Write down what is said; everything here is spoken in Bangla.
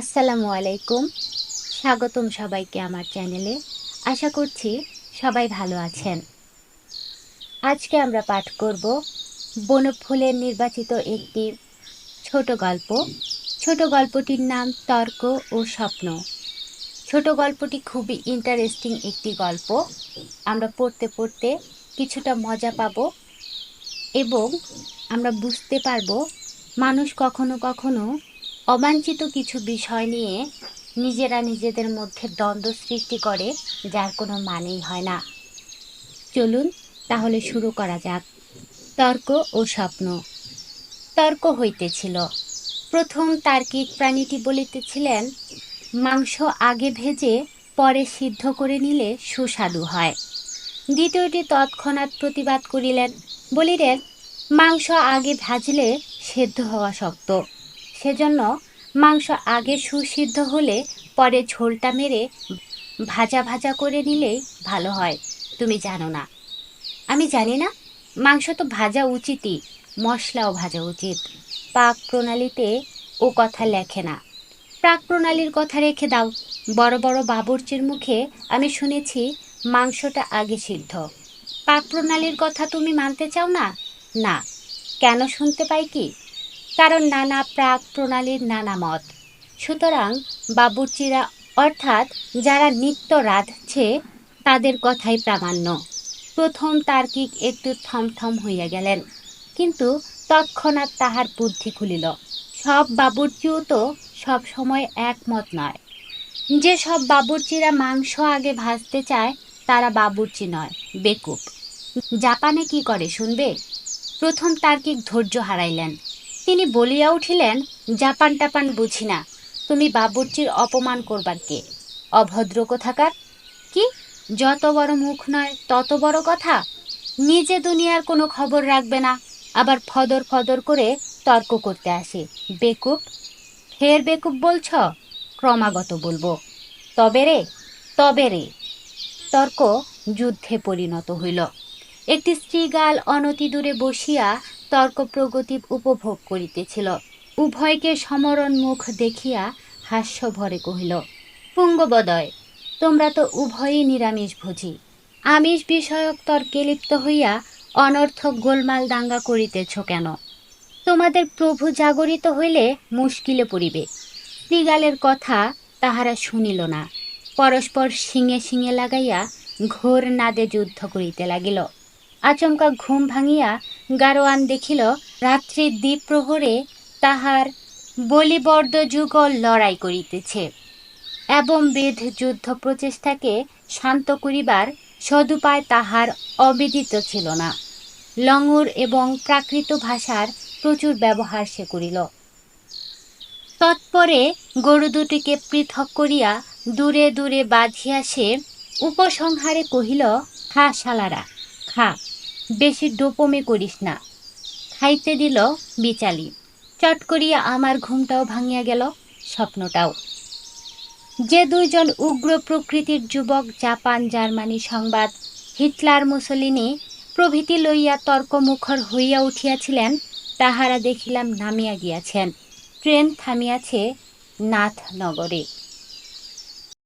আসসালামু আলাইকুম। স্বাগতম সবাইকে আমার চ্যানেলে। আশা করছি সবাই ভালো আছেন। আজকে আমরা পাঠ করব বনফুলের নির্বাচিত একটি ছোট গল্প। ছোট গল্পটির নাম তর্ক ও স্বপ্ন। ছোট গল্পটি খুবই ইন্টারেস্টিং একটি গল্প। আমরা পড়তে পড়তে কিছুটা মজা পাবো এবং আমরা বুঝতে পারব মানুষ কখনো কখনো অবাঞ্ছিত কিছু বিষয় নিয়ে নিজেরা নিজেদের মধ্যে দ্বন্দ্ব সৃষ্টি করে, যার কোনো মানেই হয় না। চলুন তাহলে শুরু করা যাক। তর্ক ও স্বপ্ন। তর্ক হইতেছিল। প্রথম তার্কিক প্রাণীটি বলিতেছিলেন, মাংস আগে ভেজে পরে সিদ্ধ করে নিলে সুস্বাদু হয়। দ্বিতীয়টি তৎক্ষণাৎ প্রতিবাদ করিলেন, বলিলেন, মাংস আগে ভাজলে সেদ্ধ হওয়া শক্ত। সেজন্য মাংস আগে সুসিদ্ধ হলে পরে ঝোলটা মেরে ভাজা ভাজা করে নিলেই ভালো হয়। তুমি জানো না। আমি জানি না, মাংস তো ভাজা উচিতই, মশলাও ভাজা উচিত। পাক প্রণালীতে ও কথা লেখে না। প্রাক প্রণালীর কথা রেখে দাও। বড় বড় বাবুর্চির মুখে আমি শুনেছি মাংসটা আগে সিদ্ধ। পাক প্রণালীর কথা তুমি মানতে চাও না? না। কেন শুনতে পাই কি? কারণ নানা প্রাক প্রণালীর নানা মত। সুতরাং বাবুর্চিরা, অর্থাৎ যারা নিত্য রাঁধছে, তাদের কথাই প্রামাণ্য। প্রথম তার্কিক একটু থমথম হইয়া গেলেন, কিন্তু তৎক্ষণাৎ তাহার বুদ্ধি খুলিল। সব বাবুর্চিও তো সব সময় একমত নয়। যে সব বাবুর্চিরা মাংস আগে ভাজতে চায়, তারা বাবুর্চি নয়, বেকুব। জাপানে কি করে, শুনবে? প্রথম তার্কিক ধৈর্য হারাইলেন। তিনি বলিয়া উঠিলেন, জাপান টাপান বুঝি না। তুমি বাবুর্চির অপমান করবার কে? অভদ্র কোথাকার? কি? যত বড় মুখ নয়, তত বড় কথা? নিজে দুনিয়ার কোনো খবর রাখবে না। আবার ফদর ফদর করে তর্ক করতে আসে। বেকুব? ফের বেকুব বলছ? ক্রমাগত বলব। তবে রে তবে রে। তর্ক যুদ্ধে পরিণত হইল। একটি স্ত্রীগাল অনতি দূরে বসিয়া তর্ক প্রগতি উপভোগ করিতেছিল। উভয়কে সমরণ মুখ দেখিয়া হাস্য ভরে কহিল, পুঙ্গবদয়, তোমরা তো উভয়ই নিরামিষ ভোজি। আমিষ বিষয়ক তর্কে লিপ্ত হইয়া অনর্থক গোলমাল দাঙ্গা করিতেছ কেন? তোমাদের প্রভু জাগরিত হইলে মুশকিলে পড়িবে। শ্রীগালের কথা তাহারা শুনিল না। পরস্পর শিঙে শিঙে লাগাইয়া ঘোর নাদে যুদ্ধ করিতে লাগিল। আচমকা ঘুম ভাঙিয়া গারোয়ান দেখিল, রাত্রির দ্বীপ প্রহরে তাহার বলিবর্দ যুগল লড়াই করিতেছে এবং বেদ যুদ্ধ প্রচেষ্টাকে শান্ত করিবার সদুপায় তাহার অবিদিত ছিল না। লঙ্গুর এবং প্রাকৃত ভাষার প্রচুর ব্যবহার সে করিল। তৎপরে গরু দুটিকে পৃথক করিয়া দূরে দূরে বাঁধিয়া সে উপসংহারে কহিল, খা শালারা, খা। বেশি ডোপমে করিস না। খাইতে দিল বিচালি। চট করিয়া আমার ঘুমটাও ভাঙিয়া গেল স্বপ্নটাও। যে দুইজন উগ্র প্রকৃতির যুবক জাপান, জার্মানি সংবাদ, হিটলার, মুসলিনি প্রভৃতি লইয়া তর্কমুখর হইয়া উঠিয়াছিলেন, তাহারা দেখিলাম নামিয়া গিয়াছেন। ট্রেন থামিয়াছে নাথনগরে।